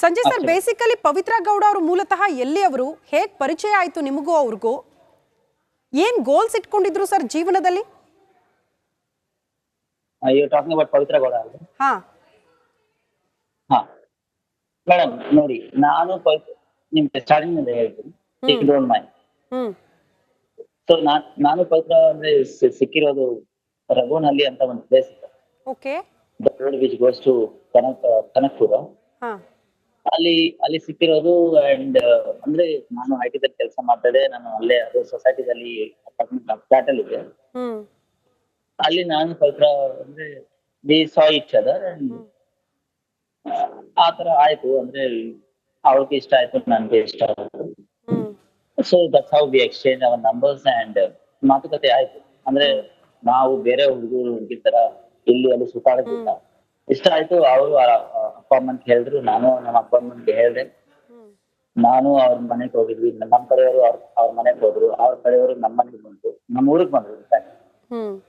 Sanjay sir basically ಪವಿತ್ರ ಗೌಡ ಅವರು ಮೂಲತಃ ಎಲ್ಲಿ ಅವರು ಹೇಗ್ ಪರಿಚಯ ಆಯ್ತು ನಿಮಗೂ ಅವ್ರಿಗೂ? ಏನ್ ಗೋಲ್ಸ್ ಇಟ್ಕೊಂಡಿದ್ರು ಸರ್ ಜೀವನದಲ್ಲಿ? ಟಾಕಿಂಗ್ ಅಬೌಟ್ ಪವಿತ್ರ ಗೌಡ ಹಾ. ಹಾ. ಮೇಡಮ್ ನೋಡಿ ನಾನು ಪವಿತ್ರ ನಿಮ್ಗೆ ಸ್ಟಾರ್ಟಿಂಗ್ ಇಂದ ಹೇಳ್ತೀನಿ. ಡೋಂಟ್ ಮೈಂಡ್ ಸೊ ನಾನ್ ಪವಿತ್ರ ಅಂದ್ರೆ ಸಿಕ್ಕಿರೋದು ರಘುನಲ್ಲಿ ಅಂತ ಒಂದು ಪ್ಲೇಸ್ ಇದೆ okay the road which goes to Kanak Kanakapura. ಹಾ. ಅಲ್ಲಿ ಅಲ್ಲಿ ಸಿಕ್ಕಿರೋದು ಅಂಡ್ ಅಂದ್ರೆ ನಾನು ಐ ಟಿ ಕೆಲಸ ಮಾಡ್ತಾ ಇದ್ದೆ. ನಾನು ಅಲ್ಲೇ ಅದು ಸೊಸೈಟಿದಲ್ಲಿ ಅಪಾರ್ಟ್ಮೆಂಟ್ ಫ್ಲಾಟ್ ಅಲ್ಲಿ ಇದೆ ಅಲ್ಲಿ ನಾನು ಸ್ವಲ್ಪ ಅಂದ್ರೆ we saw each other and ಆ ತರ ಆಯ್ತು. ಅಂದ್ರೆ ಅವ್ರಿಗೆ ಇಷ್ಟ ಆಯ್ತು ನನ್ಗೆ ಇಷ್ಟ ಆಯ್ತು. So that's how we exchange our numbers and ಮಾತುಕತೆ ಆಯ್ತು. ಅಂದ್ರೆ ನಾವು ಬೇರೆ ಹುಡುಗರು ಹುಡುಗಿ ತರ ಇಲ್ಲಿ ಅಲ್ಲಿ ಸುತ್ತಾಡೋದಿಲ್ಲ. ಇಷ್ಟ ಆಯ್ತು. ಅವರು ಅಪ್ಪ ಅಮ್ಮನ್ ಹೇಳಿದ್ರು ನಾನು ನಮ್ಮ ಅಪ್ಪ ಅಮ್ಮನ್ಗೆ ಹೇಳ್ದೆ. ನಾನು ಅವ್ರ ಮನೆಗೆ ಹೋಗಿದ್ವಿ. ನಮ್ಮ ಕಡೆಯವರು ಅವ್ರ ಅವ್ರ ಮನೆಗೆ ಹೋದ್ರು. ಅವ್ರ ಕಡೆಯವರು ನಮ್ಮ ಮನೆಗೆ ಬಂದ್ರು. ನಮ್ಮ ಊರಿಗೆ ಬಂದ್ರು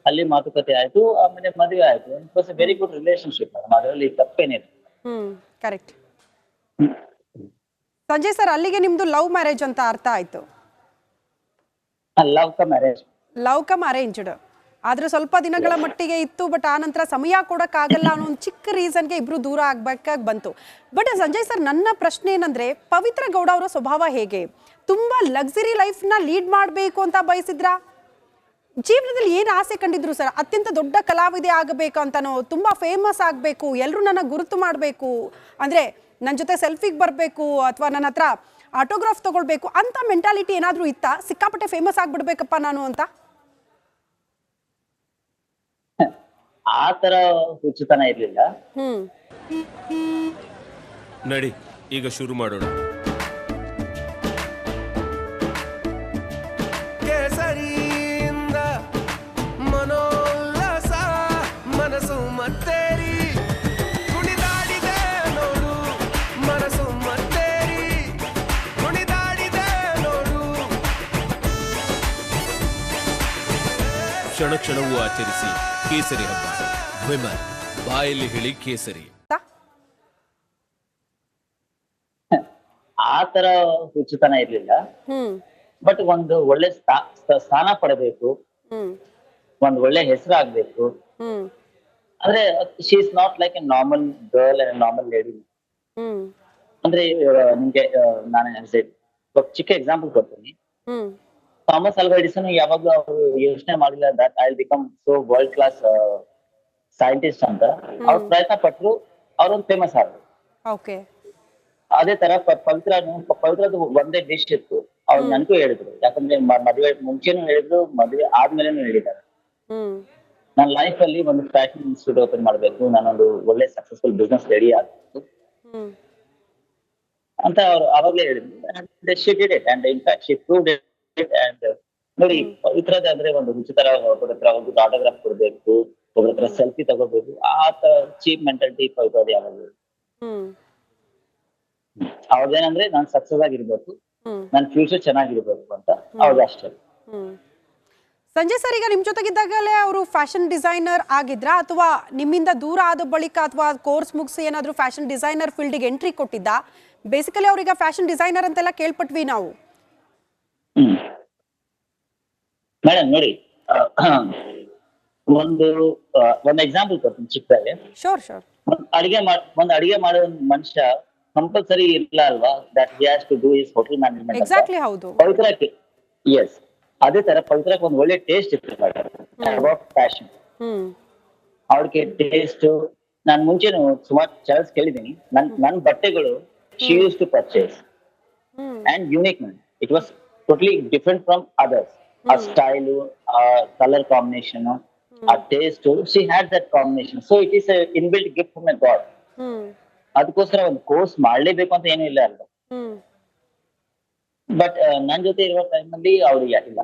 ಅಲ್ಲಿ ಮಾತುಕತೆ ಆಯ್ತು. ಆಮೇಲೆ ಮದುವೆ ಆಯ್ತು. ವೆರಿ ಗುಡ್ ರಿಲೇಶನ್ಶಿಪ್ ಅದರಲ್ಲಿ ತಪ್ಪೇನಿದೆ ಕರೆಕ್ಟ್ ಸಂಜಯ್ ಸರ್ ಅಲ್ಲಿಗೆ ನಿಮ್ದು ಲವ್ ಮ್ಯಾರೇಜ್ ಅಂತ ಅರ್ಥ ಆಯ್ತು. Love cum marriage love cum arranged ಆದ್ರೆ ಸ್ವಲ್ಪ ದಿನಗಳ ಮಟ್ಟಿಗೆ ಇತ್ತು ಬಟ್ ಆ ನಂತರ ಸಮಯ ಕೊಡಕ್ಕಾಗಲ್ಲ ಅನ್ನೋ ಒಂದು ಚಿಕ್ಕ ರೀಸನ್ಗೆ ಇಬ್ರು ದೂರ ಆಗ್ಬೇಕಾಗಿ ಬಂತು. ಬಟ್ ಸಂಜಯ್ ಸರ್ ನನ್ನ ಪ್ರಶ್ನೆ ಏನಂದ್ರೆ, ಪವಿತ್ರ ಗೌಡ ಅವರ ಸ್ವಭಾವ ಹೇಗೆ? ತುಂಬಾ ಲಕ್ಸರಿ ಲೈಫ್ನ ಲೀಡ್ ಮಾಡಬೇಕು ಅಂತ ಬಯಸಿದ್ರಾ? ಜೀವನದಲ್ಲಿ ಏನು ಆಸೆ ಕಂಡಿದ್ರು ಸರ್ ಅತ್ಯಂತ ದೊಡ್ಡ ಕಲಾವಿದೆ ಆಗಬೇಕು ಅಂತನೋ, ತುಂಬಾ ಫೇಮಸ್ ಆಗಬೇಕು ಎಲ್ಲರೂ ನನ್ನ ಗುರುತು ಮಾಡಬೇಕು, ಅಂದ್ರೆ ನನ್ನ ಜೊತೆ ಸೆಲ್ಫಿಗೆ ಬರಬೇಕು, ಅಥವಾ ನನ್ನ ಹತ್ರ ಆಟೋಗ್ರಾಫ್ ತಗೊಳ್ಬೇಕು, ಅಂತ ಮೆಂಟಾಲಿಟಿ ಏನಾದರೂ ಇತ್ತಾ? ಸಿಕ್ಕಾಪಟ್ಟೆ ಫೇಮಸ್ ಆಗಿಬಿಡ್ಬೇಕಪ್ಪ ನಾನು ಅಂತ? ಆ ತರ ಹುಚ್ಚುತನ ಇರ್ಲಿಲ್ಲ. ಹ್ಮ್. ನಡಿ ಈಗ ಶುರು ಮಾಡೋಣ. ಕೇಸರಿಯಿಂದ ಮನೋಲ್ಲಸ ಮನಸ್ಸು ಮತ್ತೇರಿ. ಕುಣಿದಾಡಿದೆ ನೋಡು ಮನಸ್ಸು ಮತ್ತೇರಿ. ಕುಣಿದಾಡಿದೆ ನೋಡು. ಕ್ಷಣ ಕ್ಷಣವೂ ಆಚರಿಸಿ. ಕೇಸರಿ ಹಬ್ಬ. ವಿಮಲ್ ಬಾಯಲ್ಲಿ ಹೇಳಿ ಕೇಸರಿ? ಆ ತರ ಹುಚ್ಚುತನ ಇರ್ಲಿಲ್ಲ. ಹ್ಮ್. ಬಟ್ ಒಂದು ಒಳ್ಳೆ ಸ್ಥಾನ ಪಡಬೇಕು. ಹ್ಮ್. ಒಂದ್ ಒಳ್ಳೆ ಹೆಸರು ಆಗ್ಬೇಕು ಹ್ಮ್. ಅಂದ್ರೆ she is not like a normal girl and normal lady ಹ್ಮ್. ಅಂದ್ರೆ ನಿಮ್ಗೆ ನಾನು ಚಿಕ್ಕ ಎಕ್ಸಾಂಪಲ್ ಕೊಡ್ತೀನಿ. ಹ್ಮ್. ಥಾಮಸ್ ಅಲ್ವಾ ಎಡಿಸನ್ ಯಾವಾಗ್ಲೂ ಅವರು ಯೋಚನೆ ಮಾಡಿಲ್ಲ that I become so world class scientist ಅಂತ. ಅವ್ರು ಪ್ರಯತ್ನ ಪಟ್ಟರು ಅವ್ರೊಂದು ಫೇಮಸ್ ಆದ್ರು. ಅದೇ ತರ ಪವಿತ್ರ ಪವಿತ್ರನು ಪವಿತ್ರದ ಒಂದೇ ಡಿಶ್ ಇತ್ತು. ಅವ್ರು ನನಗೂ ಹೇಳಿದ್ರು. ಯಾಕಂದ್ರೆ ಮದುವೆ ಮುಂಚೆನೂ ಹೇಳಿದ್ರು ಮದುವೆ ಆದ್ಮೇಲೆನೂ ಹೇಳಿದ್ದಾರೆ. ನನ್ನ ಲೈಫ್ ಅಲ್ಲಿ ಒಂದು ಫ್ಯಾಷನ್ ಇನ್ಸ್ಟಿಟ್ಯೂಟ್ ಓಪನ್ ಮಾಡ್ಬೇಕು. ನಾನೊಂದು ಒಳ್ಳೆ ಸಕ್ಸಸ್ಫುಲ್ ಬಿಸ್ನೆಸ್ ರೆಡಿ ಆಗ್ಬೇಕು. ಅಂತ ಅವ್ರು ಅವಾಗಲೇ ಹೇಳಿದ್ರು. She did it and in fact she proved it and ನೋಡಿ ಪವಿತ್ರದ ಅಂದ್ರೆ ಒಂದು ರುಚಿತರ ಒಬ್ಬರ ಹತ್ರ ಒಂದು ಆಟೋಗ್ರಾಫ್ ಕೊಡ್ಬೇಕು ಒಬ್ಬರ ಹತ್ರ ಸೆಲ್ಫಿ ತಗೋಬೇಕು ಆ ತರ ಚೀಪ್ ಮೆಂಟಾಲಿಟಿ ಪವಿತ್ರದ ಯಾವಾಗ ಅವಾಗೇನಂದ್ರೆ ನಾನ್ ಸಕ್ಸಸ್ ಆಗಿರ್ಬೇಕು ನನ್ ಫ್ಯೂಚರ್ ಚೆನ್ನಾಗಿರ್ಬೇಕು ಅಂತ ಅವಾಗ ಅಷ್ಟೇ. ಸಂಜಯ್ ಸರ್ ಈಗ ನಿಮ್ ಜೊತೆಗಿದ್ದಾಗಲೇ ಅವರು ಫ್ಯಾಷನ್ ಡಿಸೈನರ್ ಆಗಿದ್ರಾ? ಅಥವಾ ನಿಮ್ಮಿಂದ ದೂರ ಆದ ಬಳಿಕ ಅಥವಾ ಕೋರ್ಸ್ ಮುಗಿಸಿ ಏನಾದರೂ ಫ್ಯಾಷನ್ ಡಿಸೈನರ್ ಫೀಲ್ಡ್ಗೆ ಎಂಟ್ರಿ ಕೊಟ್ಟಿದ್ದ? ಬೇಸಿಕಲಿ ಅವ್ರೀಗ ಫ್ಯಾಷನ್ ಡಿಸೈನರ್ ಅಂತೆಲ್ಲ ಕೇಳ್ಪಟ್ವಿ ನಾವು. ಹ್ಮ್. ಮೇಡಮ್ ನೋಡಿ ಒಂದು ಒಂದು ಎಕ್ಸಾಂಪಲ್ ಕೊಡ್ತೀನಿ ಚಿಕ್ಕದಾಗೆ. ಶೋರ್ ಶೋರ್ ಅಡಿಗೆ ಮಾಡ್ ಒಂದ್ ಅಡಿಗೆ ಮಾಡೋ ಮನುಷ್ಯ ಕಂಪಲ್ಸರಿ ಇಲ್ಲ ಅಲ್ವಾ? That he has to do is hotel management exactly ಹೌದು. ಪವಿತ್ರಕ್ಕೆ ಎಸ್ ಅದೇ ತರ ಪವಿತ್ರಕ್ಕೆ ಒಂದು ಒಳ್ಳೆ ಟೇಸ್ಟ್ ಇತ್ತು ಅಬೌಟ್ ಫ್ಯಾಷನ್ ಅವ್ರಿಗೆ ಟೇಸ್ಟ್ ನಾನು ಮುಂಚೆ ಸುಮಾರು ಚಾನ್ಸ್ ಕೇಳಿದೀನಿ ನನ್ ನನ್ ಬಟ್ಟೆಗಳು she use to purchase and unique man it was totally different from others. A style, a color combination, a taste. She had that combination. So it is a inbuilt gift from a God. ಅದಕ್ಕೋಸ್ಕರ ಒಂದು course ಮಾಡ್ಲೇಬೇಕು ಅಂತ ಏನೂ ಇಲ್ಲ ಅಲ್ವಾ but ನನ್ ಜೊತೆ ಇರುವ ಅಲ್ಲಿ ಅವ್ರಿಗೆ ಇಲ್ಲ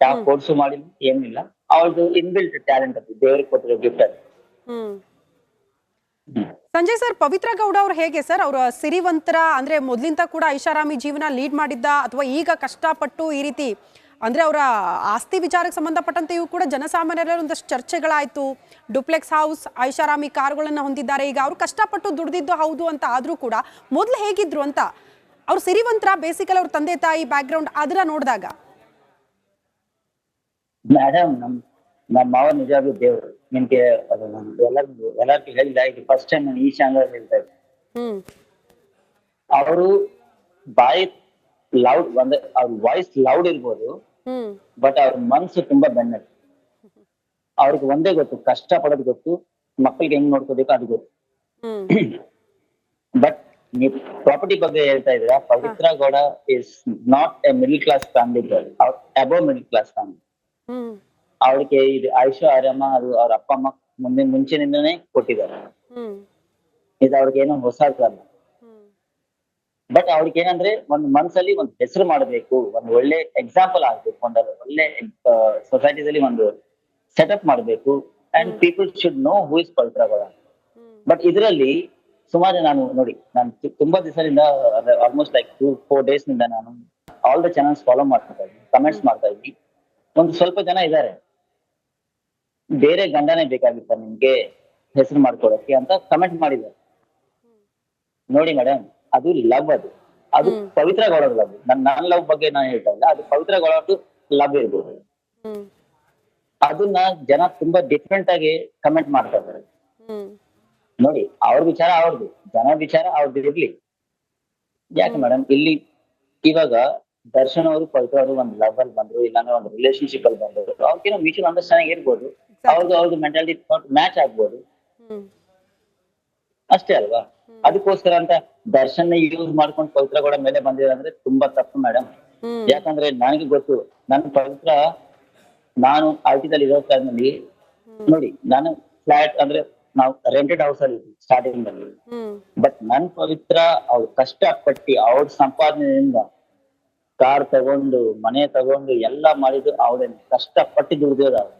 ಯಾವ ಕೋರ್ಸು ಮಾಡಿಲ್ಲ ಏನಿಲ್ಲ ಅವ್ರದ್ದು ಇನ್ಬಿಲ್ಟ್ ಟ್ಯಾಲೆಂಟ್ ಅದು ದೇವ್ರಿಗೆ ಕೊಟ್ಟಿರೋ ಗಿಫ್ಟ್ ಅದು ಸಂಜಯ್ ಸರ್, ಪವಿತ್ರ ಗೌಡ ಅವ್ರು ಹೇಗೆ ಸರ್? ಅವರ ಸಿರಿವಂತರ, ಅಂದ್ರೆ ಮೊದ್ಲಿಂದ ಕೂಡ ಐಷಾರಾಮಿ ಜೀವನ ಲೀಡ್ ಮಾಡಿದ್ದ ಅಥವಾ ಈಗ ಕಷ್ಟಪಟ್ಟು ಈ ರೀತಿ, ಅಂದ್ರೆ ಅವರ ಆಸ್ತಿ ವಿಚಾರಕ್ಕೆ ಸಂಬಂಧಪಟ್ಟಂತೆಯೂ ಕೂಡ ಜನಸಾಮಾನ್ಯರ ಒಂದಷ್ಟು ಚರ್ಚೆಗಳಾಯ್ತು. ಡುಪ್ಲೆಕ್ಸ್ ಹೌಸ್, ಐಷಾರಾಮಿ ಕಾರ್ಗಳನ್ನ ಹೊಂದಿದ್ದಾರೆ. ಈಗ ಅವ್ರು ಕಷ್ಟಪಟ್ಟು ದುಡ್ದಿದ್ದು ಹೌದು ಅಂತ ಆದ್ರೂ ಕೂಡ ಮೊದಲು ಹೇಗಿದ್ರು ಅಂತ ಅವ್ರು ಸಿರಿವಂತರ ಬೇಸಿಕಲ್ ಅವ್ರ ತಂದೆ ತಾಯಿ ಬ್ಯಾಕ್ಗ್ರೌಂಡ್ ಅದನ್ನ ನೋಡಿದಾಗ? ಮೇಡಮ್ ನಮ್ಮ ಮಾವ ನಿಜವಾಗ್ಲೂ ದೇವ್ರು. ನಿಮ್ಗೆ ಅದು ನಾನು ಎಲ್ಲರಿಗೂ ಎಲ್ಲರಿಗೂ ಹೇಳಿಲ್ಲ ಇದು ಫಸ್ಟ್ ಟೈಮ್ ನಾನು ಈ ಚಾನಲ್ ಹೇಳ್ತಾ ಇದ್ದೆ. ಅವರು ಬಾಯಿ ಲೌಡ್ ಅಂದ್ರೆ ಅವ್ರ ವಾಯ್ಸ್ ಲೌಡ್ ಇರ್ಬೋದು ಬಟ್ ಅವ್ರ ಮನ್ಸು ತುಂಬಾ ಬೆನ್ನಟ್ಟಿ ಅವ್ರಿಗೆ ಒಂದೇ ಗೊತ್ತು ಕಷ್ಟ ಪಡೋದು ಗೊತ್ತು ಮಕ್ಕಳಿಗೆ ಹೆಂಗ್ ನೋಡ್ಕೋಬೇಕು ಅದು ಗೊತ್ತು. ಬಟ್ ನೀವು ಪ್ರಾಪರ್ಟಿ ಬಗ್ಗೆ ಹೇಳ್ತಾ ಇದ್ರ Pavitra Gowda is not a middle class family girl above middle class family ಅವಳಿಗೆ ಇದು ಆಯುಷ ಆರಾಮ ಅದು ಅವ್ರ ಅಪ್ಪ ಅಮ್ಮ ಮುಂದೆ ಮುಂಚಿನಿಂದನೇ ಕೊಟ್ಟಿದ್ದಾರೆ. ಇದು ಅವ್ರಿಗೆ ಏನೋ ಹೊಸದಲ್ಲ ಬಟ್ ಅವ್ರಿಗೆ ಏನಂದ್ರೆ ಒಂದು ಮನ್ಸಲ್ಲಿ ಒಂದು ಹೆಸರು ಮಾಡಬೇಕು ಒಂದು ಒಳ್ಳೆ ಎಕ್ಸಾಂಪಲ್ ಆಗ್ಬೇಕು ಒಂದ್ ಒಳ್ಳೆ ಸೊಸೈಟಿದಲ್ಲಿ ಒಂದು ಸೆಟಪ್ ಮಾಡಬೇಕು and people should know who is Pavitra Gowda hmm. But ಇದರಲ್ಲಿ ಸುಮಾರು ನಾನು ನೋಡಿ ನಾನು ತುಂಬಾ ದಿವಸದಿಂದ ಆಲ್ಮೋಸ್ಟ್ ಲೈಕ್ ಟೂ ಫೋರ್ ಡೇಸ್ನಿಂದ ನಾನು ಆಲ್ ದ ಚಾನಲ್ಸ್ ಫಾಲೋ ಮಾಡ್ತಾ ಇದ್ದೀನಿ ಕಮೆಂಟ್ಸ್ ಮಾಡ್ತಾ ಇದ್ದೀನಿ. ಒಂದು ಸ್ವಲ್ಪ ಜನ ಇದ್ದಾರೆ. ಬೇರೆ ಗಂಡನೇ ಬೇಕಾಗಿತ್ತ ನಿಮ್ಗೆ ಹೆಸರು ಮಾಡ್ಕೊಳಕ್ಕೆ ಅಂತ ಕಮೆಂಟ್ ಮಾಡಿದ್ದಾರೆ ನೋಡಿ ಮೇಡಮ್ ಅದು ಲವ್ ಅದು. ಅದು ಪವಿತ್ರ ಗೌಡ ಲವ್ ನನ್ ನಾನ್ ಲವ್ ಬಗ್ಗೆ ನಾನು ಹೇಳ್ತಾ ಇಲ್ಲ. ಅದು ಪವಿತ್ರ ಗೌಡದು ಲವ್ ಇರ್ಬೋದು ಅದನ್ನ ಜನ ತುಂಬಾ ಡಿಫ್ರೆಂಟ್ ಆಗಿ ಕಮೆಂಟ್ ಮಾಡ್ತಾ ಇದ್ದಾರೆ. ನೋಡಿ ಅವ್ರ ವಿಚಾರ ಅವ್ರದ್ದು. ಜನ ವಿಚಾರ ಅವ್ರದ್ದು ಇರ್ಲಿ ಯಾಕೆ ಮೇಡಮ್ ಇಲ್ಲಿ ಇವಾಗ ದರ್ಶನ್ ಅವರು ಪವಿತ್ರ ಅವರು ಒಂದ್ ಲವ್ ಅಲ್ಲಿ ಬಂದ್ರು ಇಲ್ಲಾಂದ್ರೆ ಒಂದು ರಿಲೇಶನ್ಶಿಪ್ ಅಲ್ಲಿ ಬಂದ್ರು. ಅವ್ರಿಗೇನೋ ಮ್ಯೂಚುವಲ್ ಅಂಡರ್ಸ್ಟ್ಯಾಂಡಿಂಗ್ ಇರ್ಬೋದು. ಅವ್ರದ್ದು ಅವ್ರದ್ದು ಮೆಂಟಾಲಿಟಿ ಮ್ಯಾಚ್ ಆಗ್ಬೋದು. ಅಷ್ಟೇ ಅಲ್ವಾ? ಅದಕ್ಕೋಸ್ಕರ ಅಂತ ದರ್ಶನ್ ಯೂಸ್ ಮಾಡ್ಕೊಂಡು ಪವಿತ್ರ ಕೂಡ ಮೇಲೆ ಬಂದಿದೆ ಅಂದ್ರೆ ತುಂಬಾ ತಪ್ಪು ಮೇಡಮ್ ಯಾಕಂದ್ರೆ ನನಗೆ ಗೊತ್ತು ನನ್ನ ಪವಿತ್ರ ನಾನು ಆಲ್ಟಿದಲ್ಲಿ ಇರೋ ಟೈಮಲ್ಲಿ ನೋಡಿ ನಾನು ಫ್ಲಾಟ್ ಅಂದ್ರೆ ನಾವು ರೆಂಟೆಡ್ ಹೌಸ್ ಅಲ್ಲಿ ಸ್ಟಾರ್ಟಿಂಗ್ ಅಲ್ಲಿ. ಬಟ್ ನನ್ ಪವಿತ್ರ ಅವ್ರು ಕಷ್ಟಪಟ್ಟು ಅವ್ರ ಸಂಪಾದನೆಯಿಂದ ಕಾರ್ ತಗೊಂಡು ಮನೆ ತಗೊಂಡು ಎಲ್ಲ ಮಾಡಿದ್ರು ಅವಳೇನೆ ಕಷ್ಟಪಟ್ಟು ದುಡ್ದಿರೋದು ಅವ್ರು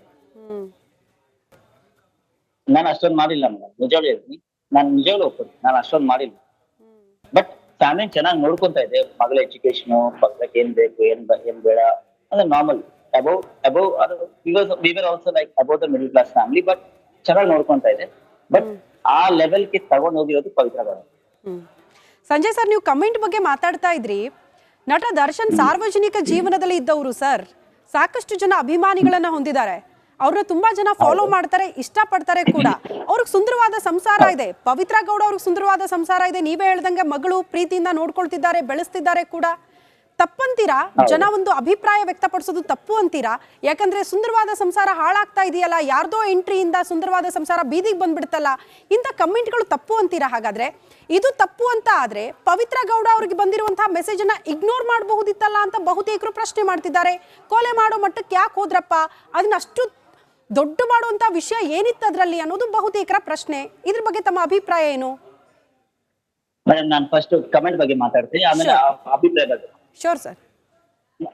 ನಾನು ಅಷ್ಟೊಂದು ಮಾಡಿಲ್ಲ ಮೇಡಮ್ ನಿಜವಾಗ್ಲೂ ಹೇಳ್ತೀನಿ. ನಾನು ನಿಜವಾಗ್ಲೂ ಒಪ್ಪಿದ್ದೀನಿ ನಾನು ಅಷ್ಟೊಂದು ಮಾಡಿಲ್ಲ. ಬಟ್ ಫ್ಯಾಮಿಲಿ ಚೆನ್ನಾಗಿ ನೋಡ್ಕೊಂತ ಇದೆ ಮಗಳ ಎಜುಕೇಶನ್ ಪಕ್ಕಕ್ಕೆ ಏನ್ ಬೇಕು ಏನ್ ಏನ್ ಬೇಡ. ಅಂದ್ರೆ ನಾರ್ಮಲ್ ಅಬೌವ್ ಅಬೌವ್ ಅದು we were also like above the middle class family but ಚೆನ್ನಾಗಿ ನೋಡ್ಕೊಂತ ಇದೆ ಬಟ್ ಆ ಲೆವೆಲ್ಗೆ ತಗೊಂಡ್ ಹೋಗಿರೋದು ಪವಿತ್ರ. ಸಂಜಯ್ ಸರ್ ನೀವು ಕಮೆಂಟ್ ಬಗ್ಗೆ ಮಾತಾಡ್ತಾ ಇದ್ರಿ. ನಟ ದರ್ಶನ್ ಸಾರ್ವಜನಿಕ ಜೀವನದಲ್ಲಿ ಇದ್ದವರು ಸರ್. ಸಾಕಷ್ಟು ಜನ ಅಭಿಮಾನಿಗಳನ್ನ ಹೊಂದಿದ್ದಾರೆ. ಅವ್ರನ್ನ ತುಂಬಾ ಜನ ಫಾಲೋ ಮಾಡ್ತಾರೆ ಇಷ್ಟಪಡ್ತಾರೆ ಕೂಡ. ಅವ್ರಿಗೆ ಸುಂದರವಾದ ಸಂಸಾರ ಇದೆ. ಪವಿತ್ರ ಗೌಡ ಅವ್ರಿಗೆ ಸುಂದರವಾದ ಸಂಸಾರ ಇದೆ. ನೀವೇ ಹೇಳ್ದಂಗೆ ಮಗಳು ಪ್ರೀತಿಯಿಂದ ನೋಡ್ಕೊಳ್ತಿದ್ದಾರೆ ಬೆಳೆಸ್ತಿದ್ದಾರೆ ಕೂಡ. ತಪ್ಪಂತೀರಾ? ಜನ ಒಂದು ಅಭಿಪ್ರಾಯ ವ್ಯಕ್ತಪಡಿಸೋದು ತಪ್ಪು ಅಂತೀರಾ? ಯಾಕಂದ್ರೆ ಸುಂದರವಾದ ಸಂಸಾರ ಹಾಳಾಗ್ತಾ ಇದೆಯಲ್ಲ ಯಾರ್ದೋ ಎಂಟ್ರಿಯಿಂದ ಸುಂದರವಾದ ಸಂಸಾರ ಬೀದಿಗೆ ಬಂದ್ಬಿಡ್ತಲ್ಲ ಇಂಥ ಕಮೆಂಟ್ಗಳು ತಪ್ಪು ಅಂತೀರಾ ಹಾಗಾದ್ರೆ? ಇದು ತಪ್ಪು ಅಂತ ಆದ್ರೆ ಪವಿತ್ರ ಗೌಡ ಅವ್ರಿಗೆ ಬಂದಿರುವಂತಹ ಮೆಸೇಜ್ ಅನ್ನ ಇಗ್ನೋರ್ ಮಾಡಬಹುದಿತ್ತಲ್ಲ ಅಂತ ಬಹುತೇಕರು ಪ್ರಶ್ನೆ ಮಾಡ್ತಿದ್ದಾರೆ. ಕೊಲೆ ಮಾಡೋ ಮಟ್ಟಕ್ಕೆ ಯಾಕೆ ಹೋದ್ರಪ್ಪ? ಅದನ್ನ ಅಷ್ಟು ದೊಡ್ಡ ಮಾಡುವಂತ ವಿಷಯ ಏನಿತ್ತು ಅದರಲ್ಲಿ ಅನ್ನೋದು ಬಹುತೇಕರ ಪ್ರಶ್ನೆ. ಇದ್ರ ಬಗ್ಗೆ ತಮ್ಮ ಅಭಿಪ್ರಾಯ ಏನು? ಮೇಡಮ್ ನಾನು ಫಸ್ಟ್ ಕಮೆಂಟ್ ಬಗ್ಗೆ ಮಾತಾಡ್ತೀನಿ. ಆಮೇಲೆ ಅಭಿಪ್ರಾಯ ಬಗ್ಗೆ ಶೋರ್ ಸರ್